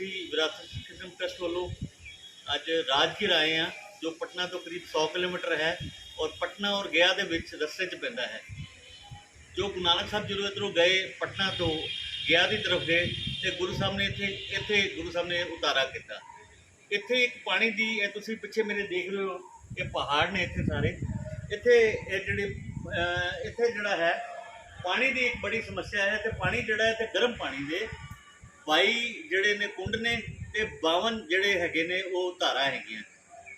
ਅਸੀਂ ਵਿਰਾਸਤ ਕਿਸਮ ਟਰਸਟ ਵੱਲੋਂ ਅੱਜ ਰਾਜਗੀਰ ਆਏ ਹਾਂ, ਜੋ ਪਟਨਾ ਤੋਂ ਕਰੀਬ 100 ਕਿਲੋਮੀਟਰ ਹੈ ਔਰ ਪਟਨਾ ਔਰ ਗਿਆ ਦੇ ਵਿੱਚ ਰਸਤੇ 'ਚ ਪੈਂਦਾ ਹੈ। ਜੋ ਗੁਰੂ ਨਾਨਕ ਸਾਹਿਬ ਜਦੋਂ ਇੱਧਰੋਂ ਗਏ ਪਟਨਾ ਤੋਂ ਗਿਆ ਦੀ ਤਰਫ ਗਏ ਤੇ ਗੁਰੂ ਸਾਹਿਬ ਨੇ ਇੱਥੇ ਇੱਥੇ ਗੁਰੂ ਸਾਹਿਬ ਨੇ ਉਤਾਰਾ ਕੀਤਾ। ਇੱਥੇ ਇੱਕ ਪਾਣੀ ਦੀ, ਇਹ ਤੁਸੀਂ ਪਿੱਛੇ ਮੇਰੇ ਦੇਖ ਰਹੇ ਹੋ, ਇਹ ਪਹਾੜ ਨੇ ਇੱਥੇ ਸਾਰੇ। ਇੱਥੇ ਇਹ ਜਿਹੜੇ ਇੱਥੇ ਜਿਹੜਾ ਹੈ, ਪਾਣੀ ਦੀ ਇੱਕ ਬੜੀ ਸਮੱਸਿਆ ਹੈ, ਤੇ ਪਾਣੀ ਜਿਹੜਾ ਹੈ, ਤੇ ਗਰਮ ਪਾਣੀ ਦੇ 22 ਜਿਹੜੇ ਨੇ ਕੁੰਡ ਨੇ ਤੇ 52 ਜਿਹੜੇ ਹੈਗੇ ਨੇ ਉਹ ਧਾਰਾ ਹੈਗੀਆਂ।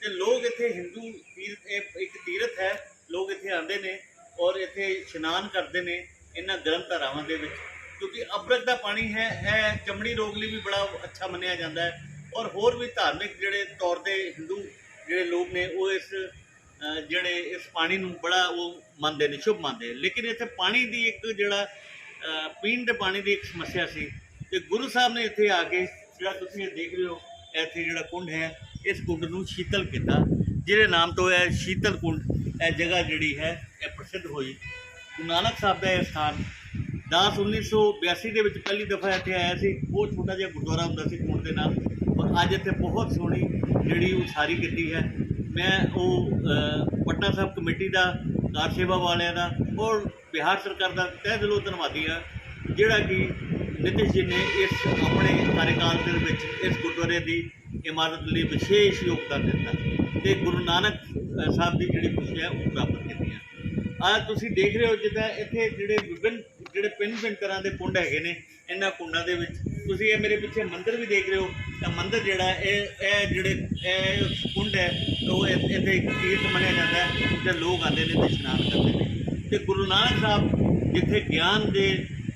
ਤੇ ਲੋਕ ਇੱਥੇ ਹਿੰਦੂ ਤੀਰਥ, ਇਹ ਇੱਕ ਤੀਰਥ ਹੈ, ਲੋਕ ਇੱਥੇ ਆਉਂਦੇ ਨੇ ਔਰ ਇੱਥੇ ਇਸ਼ਨਾਨ ਕਰਦੇ ਨੇ ਇਹਨਾਂ ਗਰਮ ਧਾਰਾਵਾਂ ਦੇ ਵਿੱਚ। ਕਿਉਂਕਿ ਅਬਰਕ ਦਾ ਪਾਣੀ ਹੈ, ਇਹ ਚਮੜੀ ਰੋਗ ਲਈ ਵੀ ਬੜਾ ਅੱਛਾ ਮੰਨਿਆ ਜਾਂਦਾ ਹੈ ਔਰ ਹੋਰ ਵੀ ਧਾਰਮਿਕ ਜਿਹੜੇ ਤੌਰ ਤੇ ਹਿੰਦੂ ਜਿਹੜੇ ਲੋਕ ਨੇ, ਉਹ ਇਸ ਜਿਹੜੇ ਇਸ ਪਾਣੀ ਨੂੰ ਬੜਾ ਉਹ ਮੰਨਦੇ ਨੇ, ਸ਼ੁਭ ਮੰਨਦੇ ਲੇਕਿਨ ਇੱਥੇ ਪਾਣੀ ਦੀ ਇੱਕ ਜਿਹੜਾ ਪੀਣ ਦੇ ਪਾਣੀ ਦੀ ਇੱਕ ਸਮੱਸਿਆ ਸੀ ਤੇ ਗੁਰੂ ਸਾਹਿਬ ਨੇ ਇੱਥੇ ਆ ਕੇ ਜਿਹੜਾ ਤੁਸੀਂ ਇਹ ਦੇਖ ਰਹੇ ਹੋ, ਇੱਥੇ ਜਿਹੜਾ ਕੁੰਡ ਹੈ, ਇਸ ਕੁੰਡ ਨੂੰ ਸ਼ੀਤਲ ਕੀਤਾ, ਜਿਹਦੇ ਨਾਮ ਤੋਂ ਇਹ ਸ਼ੀਤਲ ਕੁੰਡ, ਇਹ ਜਗ੍ਹਾ ਜਿਹੜੀ ਹੈ, ਇਹ ਪ੍ਰਸਿੱਧ ਹੋਈ। ਗੁਰੂ ਨਾਨਕ ਸਾਹਿਬ ਦਾ ਇਹ ਸਥਾਨ 10 1982 ਦੇ ਵਿੱਚ ਪਹਿਲੀ ਦਫਾ ਇੱਥੇ ਆਇਆ ਸੀ। ਉਹ ਛੋਟਾ ਜਿਹਾ ਗੁਰਦੁਆਰਾ ਹੁੰਦਾ ਸੀ ਕੁੰਡ ਦੇ ਨਾਲ ਪਰ ਅੱਜ ਇੱਥੇ ਬਹੁਤ ਸੋਹਣੀ ਜਿਹੜੀ ਉਸਾਰੀ ਕੀਤੀ ਹੈ। ਮੈਂ ਉਹ ਪਟਨਾ ਸਾਹਿਬ ਕਮੇਟੀ ਦਾ, ਕਾਰ ਸੇਵਾ ਵਾਲਿਆਂ ਦਾ ਔਰ ਬਿਹਾਰ ਸਰਕਾਰ ਦਾ ਤਹਿ ਦਿਲੋਂ ਧੰਨਵਾਦੀ ਹਾਂ, ਜਿਹੜਾ ਕਿ ਨਿਤਿਸ਼ ਜੀ ਨੇ ਇਸ ਆਪਣੇ ਕਾਰਜਕਾਲ ਦੇ ਵਿੱਚ, ਇਸ ਗੁਰਦੁਆਰੇ ਦੀ ਇਮਾਰਤ ਲਈ ਵਿਸ਼ੇਸ਼ ਯੋਗਦਾਨ ਦਿੱਤਾ ਤੇ ਗੁਰੂ ਨਾਨਕ ਸਾਹਿਬ ਦੀ ਜਿਹੜੀ ਖੁਸ਼ੀ ਹੈ ਉਹ ਪ੍ਰਾਪਤ ਕੀਤੀ ਹੈ। ਆ ਤੁਸੀਂ ਦੇਖ ਰਹੇ ਹੋ ਜਿੱਦਾਂ ਇੱਥੇ ਜਿਹੜੇ ਵਿਭਿੰਨ, ਜਿਹੜੇ ਪਿੰਨ ਪਿੰਨ ਤਰ੍ਹਾਂ ਦੇ ਕੁੰਡ ਹੈਗੇ ਨੇ ਇਹਨਾਂ ਕੁੰਡਾਂ ਦੇ ਵਿੱਚ। ਤੁਸੀਂ ਇਹ ਮੇਰੇ ਪਿੱਛੇ ਮੰਦਿਰ ਵੀ ਦੇਖ ਰਹੇ ਹੋ, ਤਾਂ ਮੰਦਿਰ ਜਿਹੜਾ ਇਹ ਇਹ ਜਿਹੜੇ, ਇਹ ਕੁੰਡ ਹੈ, ਉਹ ਇੱਥੇ ਇੱਕ ਤੀਰਥ ਮੰਨਿਆ ਜਾਂਦਾ ਹੈ ਤੇ ਲੋਕ ਆਉਂਦੇ ਨੇ ਤੇ ਇਸ਼ਨਾਨ ਕਰਦੇ ਨੇ। ਤੇ ਗੁਰੂ ਨਾਨਕ ਸਾਹਿਬ ਜਿੱਥੇ ਗਿਆਨ ਦੇ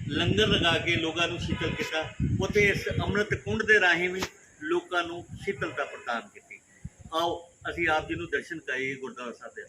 ਲੰਗਰ ਲਗਾ ਕੇ ਲੋਕਾਂ ਨੂੰ ਸ਼ੀਤਲ ਕੀਤਾ ਉੱਥੇ ਇਸ ਅੰਮ੍ਰਿਤ ਕੁੰਡ ਦੇ ਰਾਹੀਂ ਵੀ ਲੋਕਾਂ ਨੂੰ ਸ਼ੀਤਲਤਾ ਪ੍ਰਦਾਨ ਕੀਤੀ। ਆਓ, ਅਸੀਂ ਆਪ ਜੀ ਨੂੰ ਦਰਸ਼ਨ ਕਰੀਏ ਗੁਰਦੁਆਰਾ ਸਾਹਿਬ ਦੇ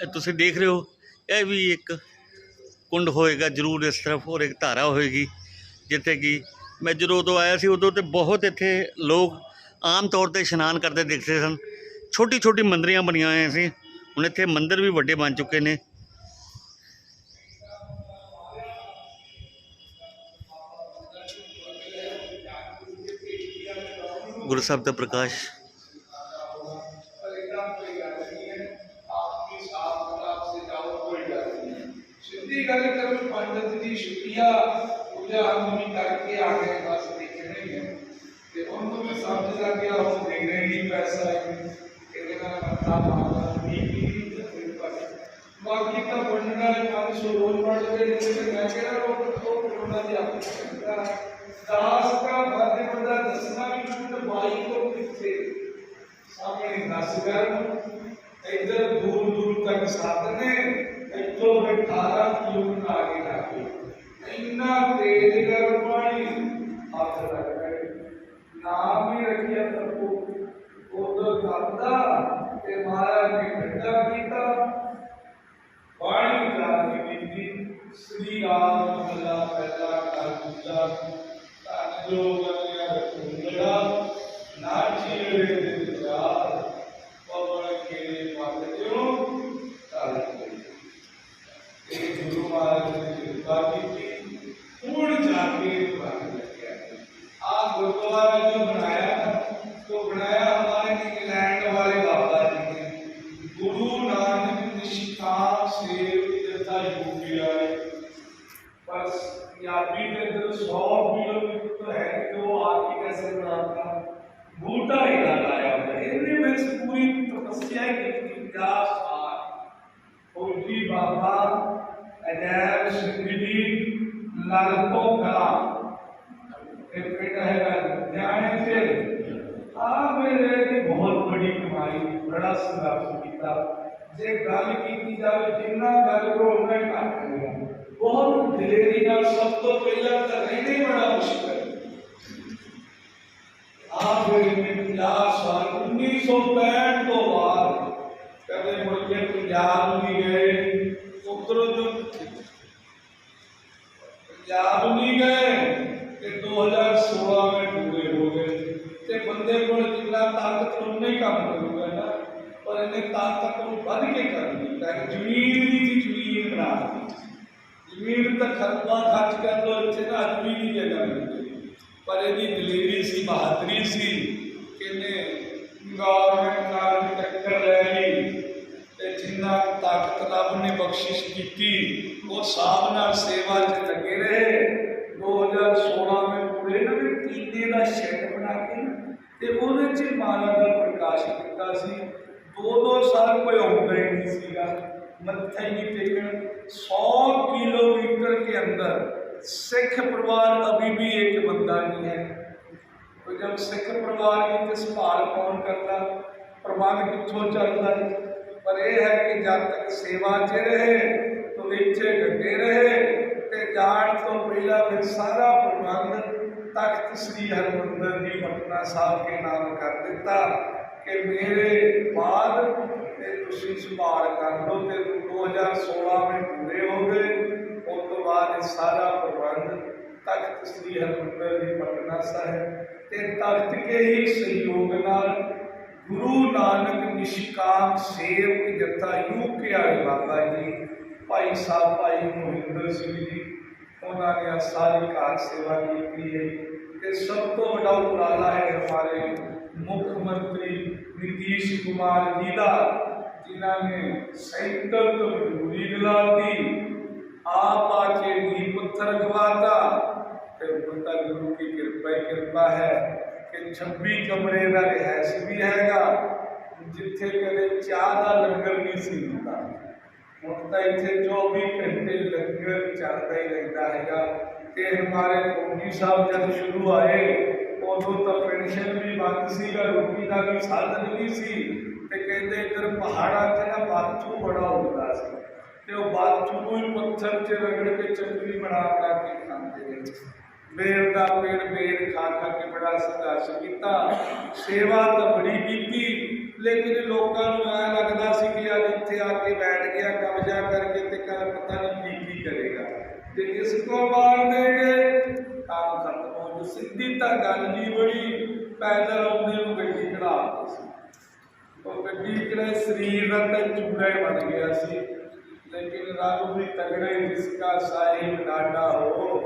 ਇਹ ਤੁਸੀਂ ਦੇਖ ਰਹੇ ਹੋ, ਇਹ ਵੀ ਇੱਕ ਕੁੰਡ ਹੋਏਗਾ, ਜ਼ਰੂਰ ਇਸ ਤਰਫ ਔਰ ਇੱਕ ਧਾਰਾ ਹੋਏਗੀ, ਜਿੱਥੇ ਕਿ ਮੈਂ ਜਦੋਂ ਉਦੋਂ ਆਇਆ ਸੀ, ਉਦੋਂ ਤੇ ਬਹੁਤ ਇੱਥੇ ਲੋਕ ਆਮ ਤੌਰ ਤੇ ਇਸ਼ਨਾਨ ਕਰਦੇ ਦਿਖਦੇ ਸਨ। ਛੋਟੀ ਛੋਟੀ ਮੰਦਰੀਆਂ ਬਣੀਆਂ ਹੋਈਆਂ ਸੀ, ਹੁਣ ਇੱਥੇ ਮੰਦਰ ਵੀ ਵੱਡੇ ਬਣ ਚੁੱਕੇ ਨੇ। ਗੁਰੂ ਸਾਹਿਬ ਦਾ ਪ੍ਰਕਾਸ਼ ਮੈਂ ਸਮਝ ਲੱਗ ਗਿਆ ਉਹ ਦੇਖ ਰਹੇ ਨਹੀਂ ਪੈਸਾ ਹੈ ਇਹਦੇ ਨਾਲ ਮੱਤਾ ਮਾਰਦਾ ਨਹੀਂ ਕੀ ਕੋਈ ਪਾਸੇ ਬਾਕੀ ਤਾਂ ਪੜਨ ਵਾਲੇ 500 ਰੋਜ਼ ਪੜਦੇ ਨੇ ਤੇ ਮੈਂ ਕਿਹੜਾ ਰੋਕ ਤੋਂ ਉਹਨਾਂ ਦੀ ਆਪਣੀ ਸੰਗਤਾ ਦਾਸ ਦਾ ਬਾਦੇ ਬੰਦਾ ਦੱਸਣਾ ਵੀ ਟੁੱਟ ਬਾਈ ਤੋਂ ਕਿੱਥੇ سری رام جو بنایا تو بنایا ٹوٹا ہی رہتا ہے اتنے میں سے پوری تپسیا کی کیا خان اور جی بابا عجائب سکھلی لالتوں کا ایک بیٹا ہے جانے سے آپ میرے کی بہت بڑی کمائی، بڑا سلاف کیتا جے گل کی جاوے جنہ گل رو میں کا 2016 ਵਿੱਚ ਪੂਰੇ ਹੋ ਗਏ ਤੇ ਬੰਦੇ ਕੋਲ ਜਿੰਨਾ ਤਾਕਤ ਉਨਾ ਹੀ ਕੰਮ ਕਰੂਗਾ ਨਾ, ਪਰ ਇਹਨੇ ਤਾਕਤ ਨੂੰ ਵੱਧ ਕੇ ਕਰਨੀ ਤਾਂ ਜ਼ਮੀਨ ਦੀ ਜ਼ਮੀਨ ਬਣਾ ਦਿੱਤੀ। ਜ਼ਮੀਨ ਤਾਂ ਖਰਬਾ ਖਰਚ ਕਰ ਲੋ ਇੱਥੇ ਨਾ ਆਦਮੀ ਦੀ ਜਗ੍ਹਾ ਮਿਲਦੀ। ਪਰ ਇਹਦੀ ਦਲੇਰੀ ਸੀ, ਬਹਾਦਰੀ ਸੀ ਕਿਨੇ ਗਵਰਨਮੈਂਟ ਨਾਲ ਟੱਕਰ ਲੈ ਲਈ ਤੇ ਜਿੰਨਾ ਤਾਕਤ ਰੱਬ ਨੇ ਬਖਸ਼ਿਸ਼ ਕੀਤੀ, ਉਹ ਸਾਬ ਨਾਲ ਸੇਵਾ 'ਚ ਲੱਗੇ ਰਹੇ 2016 ਵਿੱਚ ਪੂਰੇ ਨਾ ਵੀ ਟੀਨੇ ਦਾ ਸ਼ੈੱਡ ਬਣਾ ਕੇ ਨਾ ਤੇ ਉਹਦੇ 'ਚ ਮਾਲਾ ਦਾ ਪ੍ਰਕਾਸ਼ ਕੀਤਾ ਸੀ ਦੋ ਦੋ ਸਾਲ ਕੋਈ ਆਉਂਦਾ ਹੀ ਨਹੀਂ ਸੀਗਾ ਮੱਥਾ ਹੀ ਨਹੀਂ ਟੇਕਣ 100 किलोमीटर के अंदर सिख परिवार अभी भी एक बंदा नहीं है तो जब सिख परिवार की तो संभाल कौन करता प्रबंध कितों चलता है पर यह है कि जब तक सेवा च रहे तो इच्छे डटे रहे ਤੇ ਜਾਣ ਤੋਂ ਪਹਿਲਾਂ ਫਿਰ ਸਾਰਾ ਪ੍ਰਬੰਧ ਤਖਤ ਸ੍ਰੀ ਹਰਿਮੰਦਰ ਜੀ ਪਟਨਾ ਸਾਹਿਬ ਕੇ ਨਾਮ ਕਰ ਦਿੱਤਾ ਕਿ ਮੇਰੇ ਬਾਅਦ ਤੇ ਤੁਸੀਂ ਸੰਭਾਲ ਕਰ ਲਓ ਤੇ 2016 ਵਿੱਚ ਪੂਰੇ ਹੋ ਗਏ। ਉਸ ਤੋਂ ਬਾਅਦ ਇਹ ਸਾਰਾ ਪ੍ਰਬੰਧ ਤਖਤ ਸ੍ਰੀ ਹਰਿਮੰਦਰ ਜੀ ਪਟਨਾ ਸਾਹਿਬ ਤੇ ਤਖਤ ਕੇ ਹੀ ਸਹਿਯੋਗ ਨਾਲ ਗੁਰੂ ਨਾਨਕ ਨਿਸ਼ਕਾਮ ਸੇਵਕ ਜਥਾ ਯੂਕੇ ਵਾਲੇ ਬਾਬਾ ਜੀ, ਭਾਈ ਸਾਹਿਬ ਭਾਈ ਮੋਹਿੰਦਰ ਸਿੰਘ ਜੀ ہونا گیا ساری کار سیوا کی یہ سب تو بڑا اپرالا ہے ہمارے مکھ منتری نتیش کمار گیلا جنہوں نے سائیکل تو مجبوری دلا دی، آپ آ کے دی پتھر رکھواتا پھر بندہ گرو کی کرپا ہی کرپا ہے کہ چھبی کمرے کا رہائش بھی ہے گا، جتھے کدے چاہ کا لنگر نہیں سی ہوتا ਹੁਣ ਤਾਂ ਇੱਥੇ 24 ਘੰਟੇ ਲੰਗਰ ਚੱਲਦਾ ਹੀ ਰਹਿੰਦਾ ਹੈਗਾ। ਤੇ ਹਮਾਰੇ ਕੋਨੀ ਸਾਹਿਬ ਜਦ ਸ਼ੁਰੂ ਆਏ, ਉਦੋਂ ਤਾਂ ਪੈਨਸ਼ਨ ਵੀ ਬੰਦ ਸੀਗਾ, ਰੋਟੀ ਦਾ ਵੀ ਸਾਧਨ ਨਹੀਂ ਸੀ। ਤੇ ਕਹਿੰਦੇ ਇੱਧਰ ਪਹਾੜਾਂ 'ਚ ਨਾ ਬਾਥੂ ਬੜਾ ਹੁੰਦਾ ਸੀ। ਤੇ ਉਹ ਬਾਥੂ ਨੂੰ ਹੀ ਪੱਥਰ 'ਚ ਰਗੜ ਕੇ ਚਟਨੀ ਬਣਾ ਕੇ ਖਾਂਦੇ ਨੇ। ਬੇਰ ਦਾ ਪੇੜ ਬੇਰ ਖਾ ਖਾ ਕੇ ਬੜਾ ਸੰਘਰਸ਼ ਕੀਤਾ। ਸੇਵਾ ਤਾਂ ਬੜੀ ਕੀਤੀ, ਲੇਕਿਨ ਲੋਕਾਂ ਨੂੰ قیمت چوڑے بن گیا سی لیکن رب بھی تگڑے جس کا صاحب ڈاٹا ہو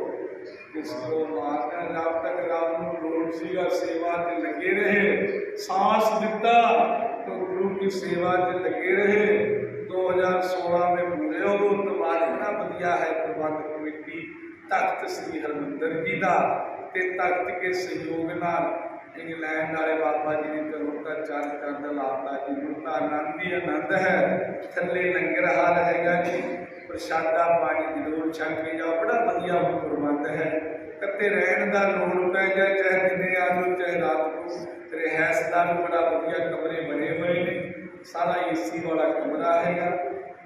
جس کو مارنا جب تک رب نو روپ سی اور سیوا تے لگے رہے سانس دیتا تو گرو کی سیوا تے لگے رہے دو ہزار سولہ میں پورے ہو تمہارا اتنا بدیا ہے پربند کمیٹی تخت سری ہرمندر جی کا تخت کے سہیوگ نال ਇੰਗਲੈਂਡ ਵਾਲੇ ਬਾਬਾ ਜੀ ਦੀ ਕਰੋਤਾ ਚਾਰ ਕਰਦਾ ਲਾਤਾ ਜੀ। ਨੂੰ ਤਾਂ ਆਨੰਦ ਹੀ ਆਨੰਦ ਹੈ। ਥੱਲੇ ਲੰਗਰ ਹਾਲ ਹੈਗਾ ਜੀ। ਪ੍ਰਸ਼ਾਦਾ ਪਾਣੀ ਜ਼ਰੂਰ ਛਕ ਕੇ ਜਾਓ। ਬੜਾ ਵਧੀਆ ਪ੍ਰਬੰਧ ਹੈ। ਕੱਤੇ ਰਹਿਣ ਦਾ ਲੋੜ ਪੈ ਗਿਆ। ਚਾਹੇ ਦਿਨੇ ਆ ਜਾਓ, ਚਾਹੇ ਰਾਤ ਨੂੰ। ਰਹਿਸ ਦਾ ਵੀ ਬੜਾ ਵਧੀਆ ਕਮਰੇ ਬਣੇ ਹੋਏ ਨੇ। ਸਾਰਾ ਏਸੀ ਵਾਲਾ ਕਮਰਾ ਹੈਗਾ।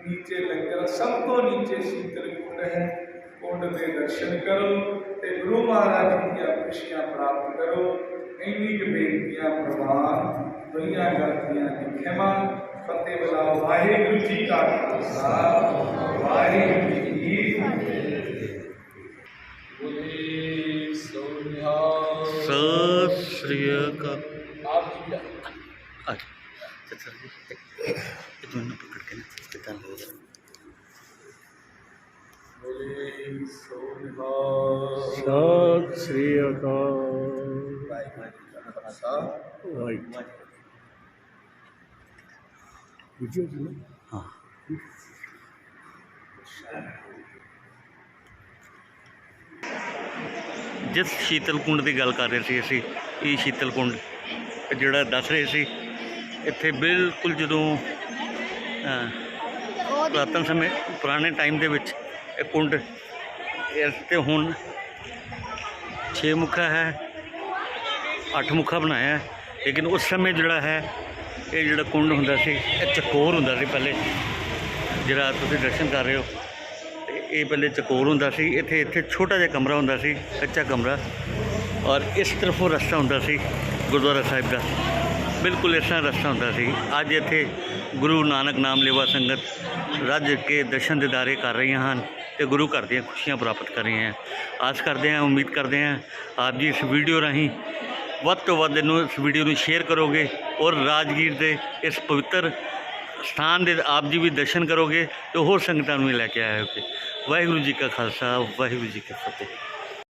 ਨੀਚੇ ਲੰਗਰ ਸਭ ਤੋਂ ਨੀਚੇ ਸ਼ੀਤਲ ਕੁੰਡ ਹੈ। ਕੁੰਡ ਦੇ ਦਰਸ਼ਨ ਕਰੋ ਤੇ ਗੁਰੂ ਮਹਾਰਾਜ ਦੀਆਂ ਖੁਸ਼ੀਆਂ ਪ੍ਰਾਪਤ ਕਰੋ। ਇੰਨੀ ਕੁ ਬੇਨਤੀਆਂ ਪ੍ਰਵਾਨ ਦੁਨੀਆ ਗਲਤੀਆਂ ਦੀ ਖਿਮਾ ਫਤਿਹ ਬੁਲਾਓ। ਵਾਹਿਗੁਰੂ ਜੀ ਕਾ ਖਾਲਸਾ। ਵਾਹਿਗੁਰੂ ਜੀ ਕੀ ਫਤਿਹ। ਬੋਲੇ ਸੋਨਿਹਾ ਸਤਿ ਸ੍ਰੀ ਅਕਾਲ। ਆਪ ਜੀ ਦਾ। ਅੱਛਾ ਅੱਛਾ। ਜੀ ਇਹ ਤੁਹਾਨੂੰ ਪਕੜ ਕੇ ਹੋ ਵੀਡੀਓ ਜੀ ਜਿਸ ਸ਼ੀਤਲ ਕੁੰਡ ਦੀ ਗੱਲ ਕਰ ਰਹੇ ਸੀ ਅਸੀਂ ਇਹ ਸ਼ੀਤਲ ਕੁੰਡ ਜਿਹੜਾ ਦੱਸ ਰਹੇ ਸੀ ਇੱਥੇ ਬਿਲਕੁਲ ਜਦੋਂ ਪੁਰਾਤਨ ਸਮੇਂ ਪੁਰਾਣੇ ਟਾਈਮ ਦੇ ਵਿੱਚ ਇਹ ਕੁੰਡ ਇਸ ਤੇ ਹੁਣ 6 ਮੁਖਾ ਹੈ। ਅੱਠ ਮੁਖਾ ਬਣਾਇਆ। ਲੇਕਿਨ ਉਸ ਸਮੇਂ ਜਿਹੜਾ ਹੈ, ਇਹ ਜਿਹੜਾ ਕੁੰਡ ਹੁੰਦਾ ਸੀ, ਇਹ ਚਕੋਰ ਹੁੰਦਾ ਸੀ ਪਹਿਲੇ। ਜਿਹੜਾ ਤੁਸੀਂ ਦਰਸ਼ਨ ਕਰ ਰਹੇ ਹੋ, ਤੇ ਇਹ ਪਹਿਲੇ ਚਕੋਰ ਹੁੰਦਾ ਸੀ। ਇੱਥੇ ਇੱਥੇ ਛੋਟਾ ਜਿਹਾ ਕਮਰਾ ਹੁੰਦਾ ਸੀ, ਕੱਚਾ ਕਮਰਾ। ਔਰ ਇਸ ਤਰਫੋਂ ਰਸਤਾ ਹੁੰਦਾ ਸੀ ਗੁਰਦੁਆਰਾ ਸਾਹਿਬ ਦਾ। ਬਿਲਕੁਲ ਇਸ ਤਰ੍ਹਾਂ ਰਸਤਾ ਹੁੰਦਾ ਸੀ। ਅੱਜ ਇੱਥੇ ਗੁਰੂ ਨਾਨਕ ਨਾਮ ਲੇਵਾ ਸੰਗਤ ਰੱਜ ਕੇ ਦਰਸ਼ਨ ਦਿਦਾਰੇ ਕਰ ਰਹੀਆਂ ਹਨ ਤੇ ਗੁਰੂ ਘਰ ਦੀਆਂ ਖੁਸ਼ੀਆਂ ਪ੍ਰਾਪਤ ਕਰ ਰਹੀਆਂ ਆਸ ਕਰਦੇ ਹਾਂ, ਉਮੀਦ ਕਰਦੇ ਹਾਂ, ਆਪ ਜੀ ਇਸ ਵੀਡੀਓ ਰਾਹੀਂ ਵੱਧ ਤੋਂ ਵੱਧ ਇਹਨੂੰ ਇਸ ਵੀਡੀਓ ਨੂੰ ਸ਼ੇਅਰ ਕਰੋਗੇ ਔਰ ਰਾਜਗੀਰ ਦੇ ਇਸ ਪਵਿੱਤਰ ਸਥਾਨ ਦੇ ਆਪ ਜੀ ਵੀ ਦਰਸ਼ਨ ਕਰੋਗੇ ਤੇ ਹੋਰ ਸੰਗਤਾਂ ਨੂੰ ਵੀ ਲੈ ਕੇ ਆਇਓਗੇ ਵਾਹਿਗੁਰੂ ਜੀ ਕਾ ਖਾਲਸਾ, ਵਾਹਿਗੁਰੂ ਜੀ ਕੀ ਫਤਿਹ।